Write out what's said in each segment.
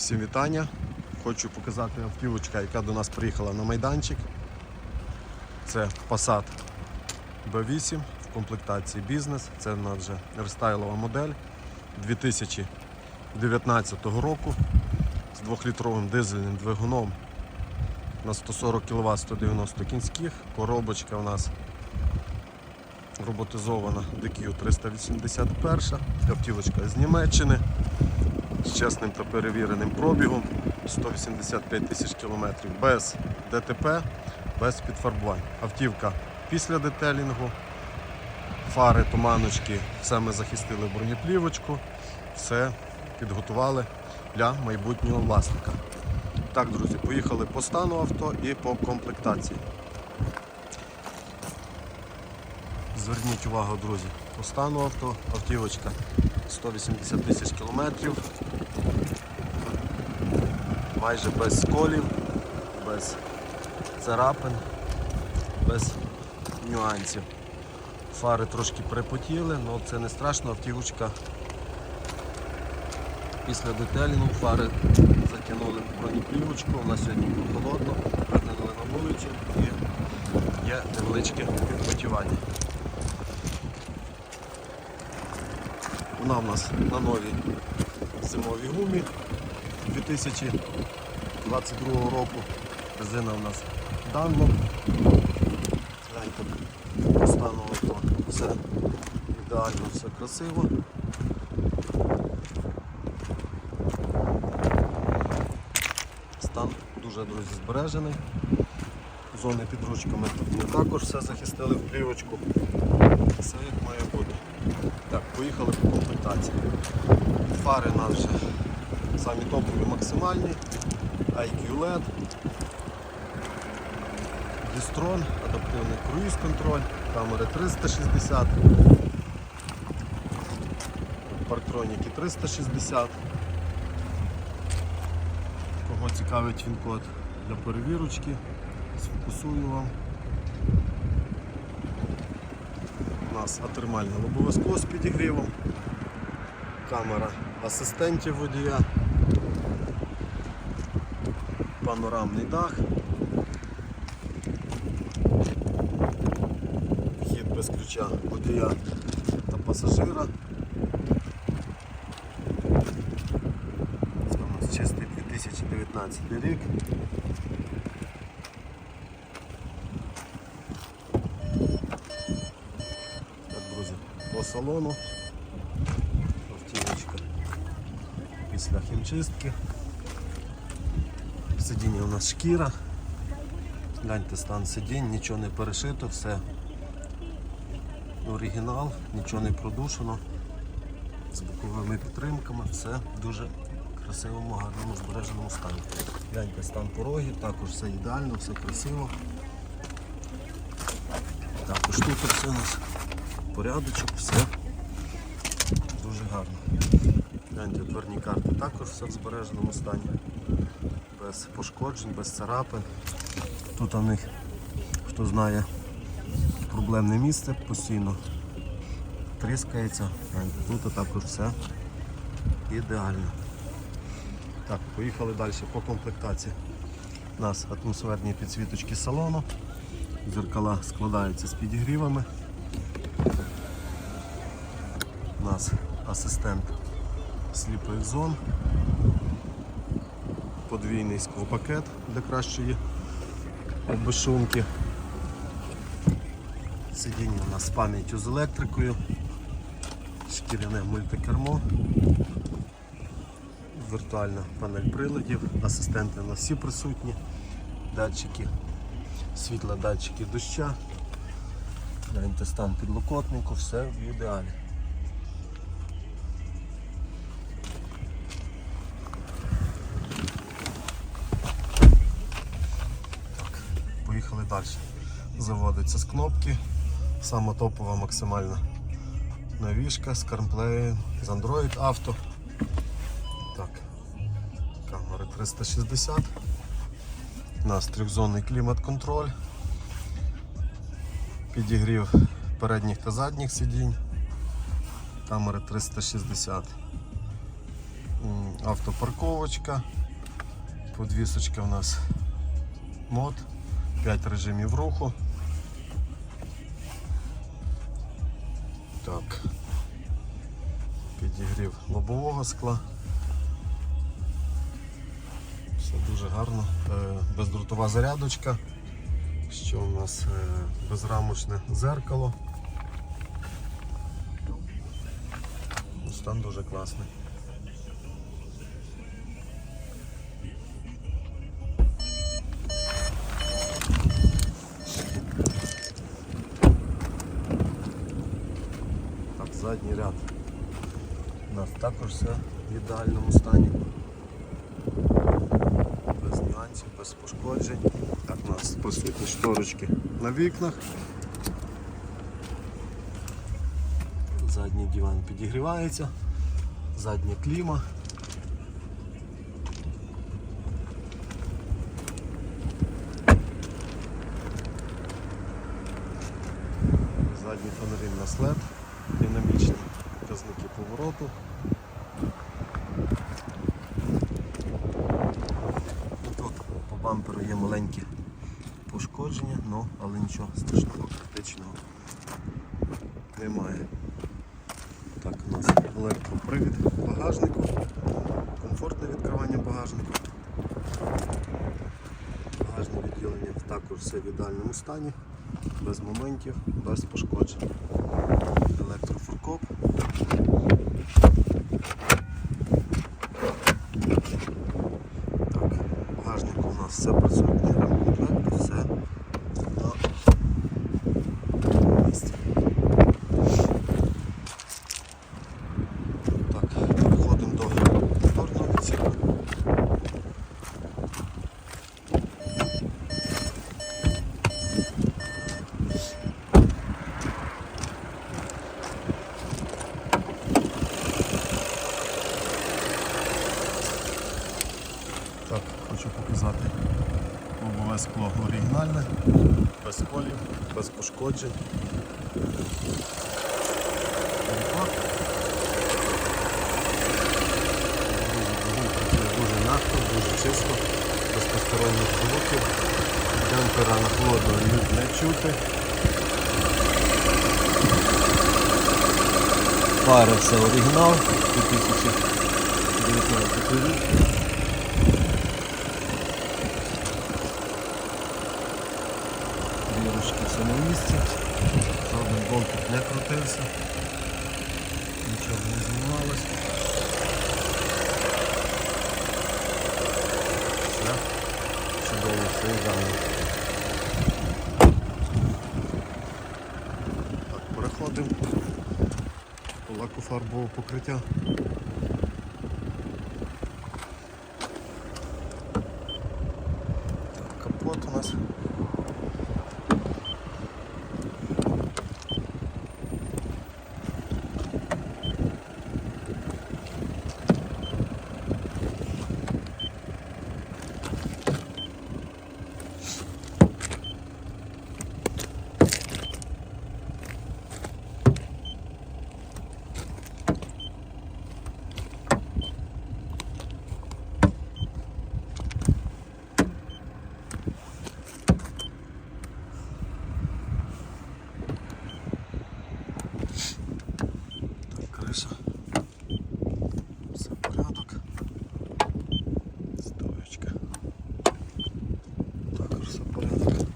Всім вітання. Хочу показати автівочка, яка до нас приїхала на майданчик. Це Passat B8 в комплектації бізнес. Це в нас вже рестайлова модель 2019 року з 2-літровим дизельним двигуном на 140 кВт 190 кінських. Коробочка у нас роботизована DQ 381, автівочка з Німеччини з чесним та перевіреним пробігом 185 тисяч кілометрів без ДТП, без підфарбувань. Автівка після детелінгу, фари, туманочки, все ми захистили бронеплівочку, все підготували для майбутнього власника. Так, друзі, поїхали по стану авто і по комплектації. Зверніть увагу, друзі, по стану авто, автівочка 180 тисяч кілометрів, майже без сколів, без царапин, без нюансів. Фари трошки припотіли, але це не страшно, автівочка після детелінгу фари затягнули бронеплівочку, у нас сьогодні холодно, виглянули на вулицю і є невеличке підпотівання. Вона в нас на новій зимовій гумі 2022 року. Резина у нас Dunlop. Гляньте, по стану авто. Все ідеально, все красиво. Стан дуже, друзі, збережений. Зони під ручками ми також все захистили в плівочку. Все як має бути. Так, поїхали по комплектації. Фари нас вже самі топові максимальні. IQ LED, Дістрон, адаптивний круїз контроль, камери 360, парктроніки 360. Кого цікавить він код для перевірочки, сфокусую вам. У нас атермальне лобове скло з підігрівом, камера асистентів водія, панорамний дах, вхід без ключа водія та пасажира. Це у нас чистий 2019 рік. Так, друзі, по салону. Автівочка після хімчистки. Сидіння у нас шкіра. Гляньте стан сидінь, нічого не перешито, все оригінал, нічого не продушено. З боковими підтримками, все дуже красивому, гарному, збереженому стані. Гляньте стан порогів, також все ідеально, все красиво. Також тут все у нас порядочок, все дуже гарно. Гляньте, дверні карти також все в збереженому стані. Без пошкоджень, без царапин. Тут у них, хто знає, проблемне місце постійно тріскається. Тут також все ідеально. Так, поїхали далі по комплектації. У нас атмосферні підсвіточки салону. Зеркала складаються з підігрівами. У нас асистент сліпових зон. Подвійний склопакет для кращої безшумки. Сидіння у нас з пам'яттю з електрикою, шкіряне мультикермо, віртуальна панель приладів, асистенти у нас всі присутні, датчики, світла датчики доща, гляньте стан підлокотнику, все в ідеалі. Далі. Заводиться з кнопки. Сама топова максимальна навішка з CarPlay, з Android Auto. Так. Камера 360. У нас трьохзонний клімат-контроль. Підігрів передніх та задніх сидінь. Камери 360. Автопарковочка, подвісочка у нас мод, 5 режимів руху. Так. Підігрів лобового скла. Все дуже гарно. Е, Бездротова зарядочка. Що у нас е, безрамочне зеркало. Ну, Стан дуже класний. Задній ряд. У нас також все в ідеальному стані. Без нюансів, без пошкоджень. Так, у нас присутні шторочки на вікнах. Задній диван підігрівається, задня кліма. Задній фонарин на след, динамічні показники повороту. Тут по бамперу є маленькі пошкодження, ну, але нічого страшного, критичного немає. Так, у нас електропривід багажнику, комфортне відкривання багажнику. Багажне відділення також все в ідеальному стані, без моментів, без пошкоджень. Електрофуркоп. Хочу показати лобове скло оригінальне, без колів, без пошкоджень. Працює дуже м'яко, дуже чисто, без посторонніх звуків. Демпера на холодно не чути. Фари все оригінал, 2019 рік. Вірушки все на місці, жоден болтик не крутився, нічого не знімалось. Все чудово, все ідеально. Так, переходимо по лаку покриття. Так, капот у нас Так, криша. Все порядок. Стоечка. Також все порядок.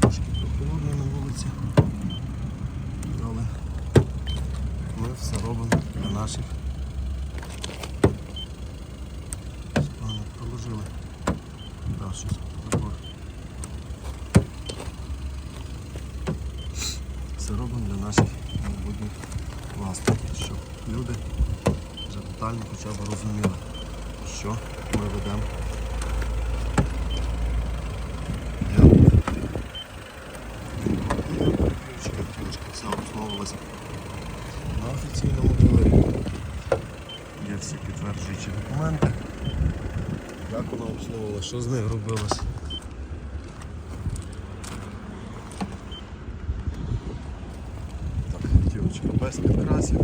Трошки прохолодно на вулиці. Але ми все робимо для наших. Пане, проложили. Забор. Все робимо для наших майбутніх власників, щоб люди вже детально хоча б розуміли, що ми ведемо. Я все обслуговувалося на офіційному дилері. Є всі підтверджуючі документи. Як вона обслуговувалася, що з нею робилось. Так, дівчинка без підкрасів.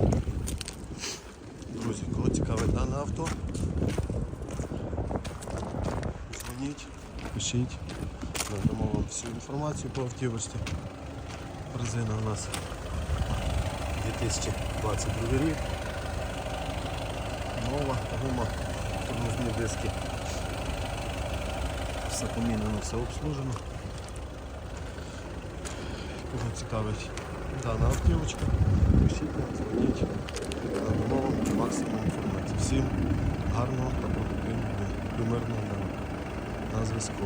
Друзі, кого цікавить дане авто, дзвоніть, пишіть, надамо вам всю інформацію по автівості. Резина у нас 2022 рік. Нова гума, тормозні диски. Все помінено, все обслужено. Кого цікавить дана автівочка, пишіть нам, дзвоніть, надамо максимум інформації. Всім гарного та продуктивного мирного. На зв'язку.